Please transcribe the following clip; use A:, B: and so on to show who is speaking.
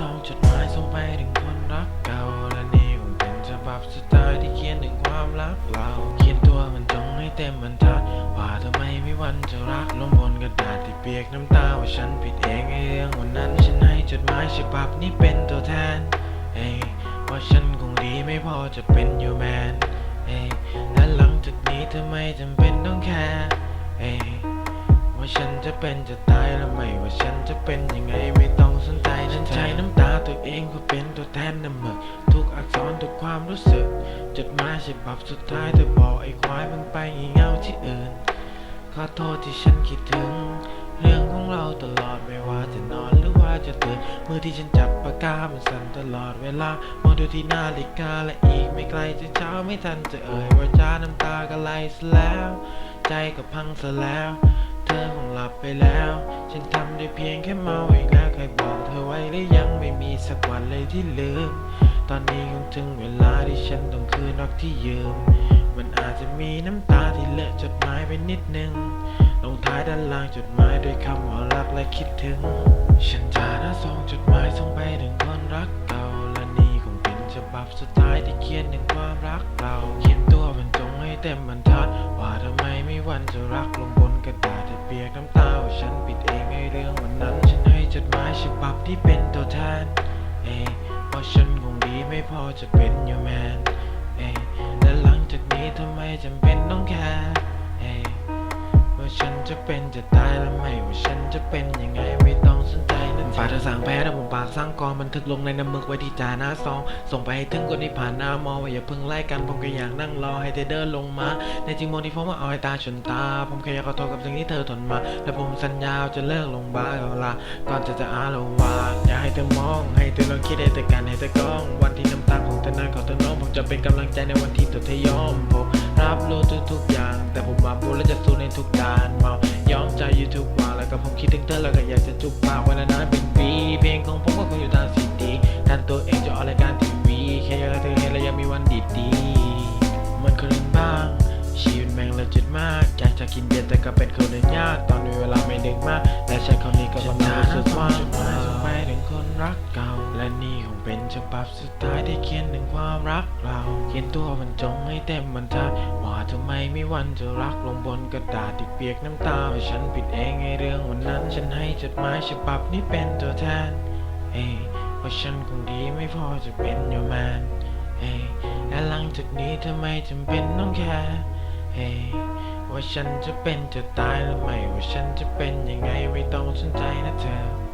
A: ซองจดหมายส่งไปถึงคนรักเก่าและนี่คงเป็นฉบับสุดท้ายที่เขียนถึงความรักเราเขียนตัวมันจงให้เต็มบรรทัด ว่าทำไมไม่วันจะรักลงบนกระดาษที่เปียกน้ำตาว่าฉันผิดเองไอ้เรื่องวันนั้นฉันให้จดหมายฉบับนี้เป็นตัวแทนเอ้ว่าฉันคงดีไม่พอจะเป็นอยู่แมนเอ้และหลังจากนี้เธอไม่จำเป็นต้องแคร์เอ้ว่าฉันจะเป็นจะตายแล้วไม่ว่าฉันจะเป็นยังไงไม่ต้องสนใจ ตัวเองเพื่อเป็นตัวแทนนำหมึกทุกอักษรทุกความรู้สึก จดหมายฉบับสุดท้ายเธอบอกไอ้ควายมันไปงี่เง่าที่อื่น ขอโทษที่ฉันคิดถึง เรื่องของเราตลอดไม่ว่าจะนอนหรือว่าจะตื่นมือที่ฉันจับปากกามันสั่นตลอดเวลามองดูที่นาฬิกาและอีกไม่ไกลจะเช้าไม่ทันจะเอ่ยว่าจ้าน้ำตาก็ไหลซะแล้ว ใจก็พังซะแล้ว เธอคงหลับไปแล้ว ฉันทำได้เพียงแค่เมาอีกแล้ว สักวันเลยที่ลืม ตอนนี้คงถึงเวลาที่ฉันต้องคืนรักที่ยืม มันอาจจะมีน้ำตาที่เลอะจดหมายไปนิดนึง ลงท้ายด้านล่างจดหมายด้วยคำว่ารักและคิดถึง ฉันจะน้าซองจดหมายส่งไปถึงคนรักเก่า และนี่คงเป็นฉบับสุดท้ายที่เขียนถึงความรักเรา เขียนตัวบรรจงให้เต็มบรรทัด ว่าทำไมไม่วันจะรักลงบนกระดาษที่เปียกน้ำตาว่าฉันผิดเองไอ้เรื่องวันนั้นฉันให้จดหมายฉบับที่เป็นตัวแทน เอ้ยว่าฉันคงดีไม่พอจะเป็นอยู่แมนเอ้และหลังจากนี้ทำไมจำเป็นต้องแคร์เอ้ว่าฉันจะเป็นจะตายแล้วไม่ว่าฉันจะเป็นยังไงไม่ต้อง ฝากเธอสั่งแพ้แต่ผมปากสร้างกองบันทึกลงในน้ำมึกไว้ที่จาหน้าซอง ส่งไปให้ถึงคนที่ผ่านหน้ามอว่าอย่าเพิ่งไล่กันผมก็อยากนั่งรอให้เธอเดินลงมา ในจริงมองที่ผมว่าเอาให้ตาชนตา ผมแค่อยากขอโทษกับสิ่งที่เธอทนมา และผมสัญญาจะเลิกลงบ้าเอาละก่อนจะจะอาละวาดอย่าให้เธอมอง ให้เธอลองคิดให้เธอกันให้เธอกล้องวันที่น้ำตาของเธอนั้นของเธอน้องผมจะเป็นกำลังใจในวันที่เธอยอมผมรับรู้ทุกๆอย่าง แต่ผมมาพูดและจะสู้ในทุกด้านเมายอม ใจ YouTube มาแล้วก็ผมคิดถึงเธอแล้วก็อยากจะจุบปากวันนานเป็นปี เพลงของผมก็คงอยู่ตางซีดีทันตัวเองจะออกรายการทีวีแค่อยากให้เธอเห็นและยังมีวันดีๆเหมันคนอื่นบ้าง ชีวิตแม่งเละจุดมากอยากจะกินเบียร์แต่ก็เป็นคนเดินยากตอนมีเวลาไม่ดึกมากและใช้คำนี้ก็กำลังรู้สึกว่า คนรักเก่า และนี่คงเป็นฉบับสุดท้ายที่เขียนถึงความรักเรา เขียนตัวบรรจงให้เต็มบรรทัดว่าทำไมไม่วันจะรักลงบนกระดาษที่เปียกน้ำตาว่าฉันผิดเองไอเรื่องวันนั้น ฉันให้จดหมายฉบับนี้เป็นตัวแทน เอ้ว่าฉันคงดีไม่พอจะเป็นอยู่แมนเฮ้และหลังจากนี้ทำไมจำเป็นต้องแคร์เฮ้ว่าฉันจะเป็นจะตายหรือไม่ว่าฉันจะเป็นยังไงไม่ต้องสนใจนะเธอ